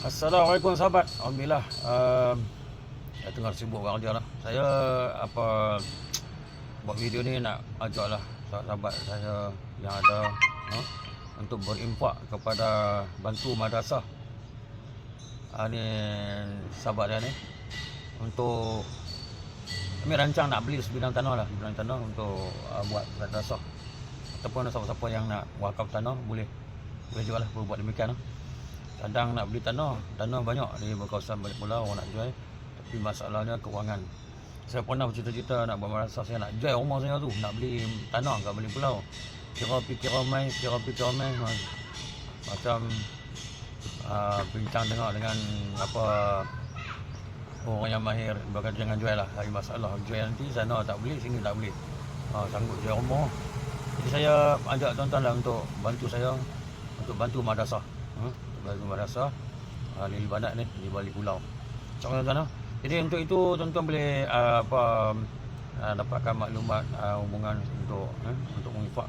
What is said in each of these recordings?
Assalamualaikum sahabat. Alhamdulillah. Um, saya tengah sibuk kerja lah. Saya apa buat video ni nak ajak lah sahabat saya yang ada no, untuk berimpak kepada bantu madrasah. Ha, ni sahabat dia ni untuk kami rancang nak beli sebidang tanah lah sebidang tanah untuk uh, buat madrasah ataupun siapa-siapa yang nak wakaf tanah boleh boleh juga lah buat demikian lah kadang nak beli tanah tanah banyak di kawasan balik pulau orang nak jual. Tapi masalahnya kewangan. Saya pernah bercita-cita nak buat madrasah saya nak jual rumah saya tu. Nak beli tanah kat balik pulau. Kira fikir ramai kira fikir ramai ma- macam uh, bincang dengar dengan apa orang yang mahir berkata jangan jual lah. Hari masalah jual nanti sana tak boleh sini tak boleh uh, sanggup jual rumah. Jadi saya ajak tuan-tuan lah untuk bantu saya untuk bantu madrasah. Hmm? Bantu madrasah uh, Lili Badat ni di balik pulau Cakap tuan-tuan lah. jadi untuk itu tuan-tuan boleh uh, apa uh, dapatkan maklumat uh, hubungan untuk eh, untuk menginfak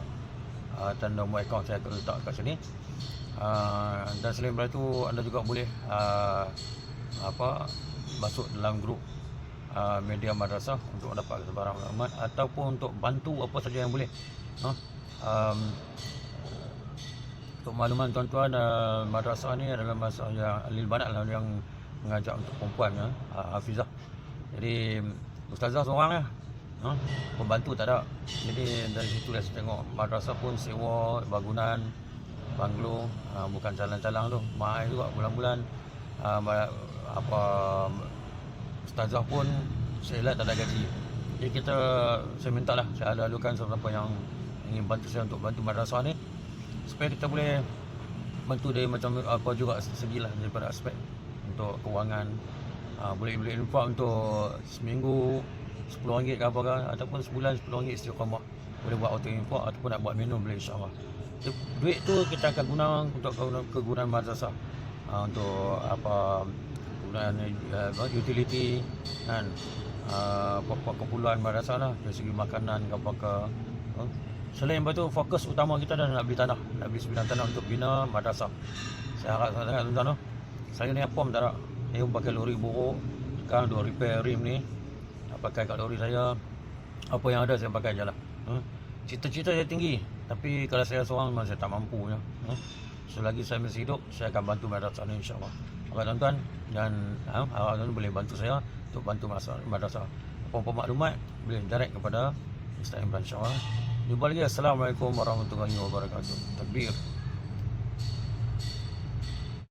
uh, dan nombor akaun saya akan letak kat sini uh, dan selain daripada itu anda juga boleh uh, apa masuk dalam grup uh, media madrasah untuk dapat sebarang maklumat ataupun untuk bantu apa saja yang boleh ha? um, untuk makluman tuan-tuan uh, madrasah ni adalah madrasah yang Lil Banat lah yang mengajar untuk perempuan ya, uh, Hafizah. Jadi ustazah seorang lah. Ha? Pembantu tak ada. Jadi dari situ lah saya tengok madrasah pun sewa bangunan banglo uh, bukan jalan-jalan tu. Mahal juga bulan-bulan. Uh, apa ustazah pun saya tak ada gaji. Jadi kita saya minta lah saya lalukan siapa-siapa yang ingin bantu saya untuk bantu madrasah ni supaya kita boleh bantu dia macam apa juga segilah daripada aspek untuk kewangan. Uh, boleh boleh infak untuk seminggu RM10 ke apa ke ataupun sebulan RM10 istiqamah boleh buat auto infak ataupun nak buat minum boleh insyaAllah. Du- duit tu kita akan guna untuk kegunaan, madrasah. Uh, untuk apa kegunaan uh, utility kan. Uh, apa-apa keperluan madrasah lah. Dari segi makanan ke apa ke uh, Selain itu fokus utama kita adalah nak beli tanah, nak beli sebidang tanah untuk bina madrasah. Saya harap sangat tuan-tuan tu. Saya ni apa pun tak ada. Saya pakai lori buruk. Sekarang dua repair rim ni. Nak pakai kat lori saya. Apa yang ada saya pakai je lah. Ha? Cita-cita saya tinggi. Tapi kalau saya seorang memang saya tak mampu. Ya. Ha? Selagi saya masih hidup, saya akan bantu madrasah ni insyaAllah. Harap tuan-tuan dan ha, harap tuan boleh bantu saya untuk bantu madrasah. Apa-apa maklumat boleh direct kepada Instagram insyaAllah. Jumpa lagi. Assalamualaikum warahmatullahi wabarakatuh. Takbir.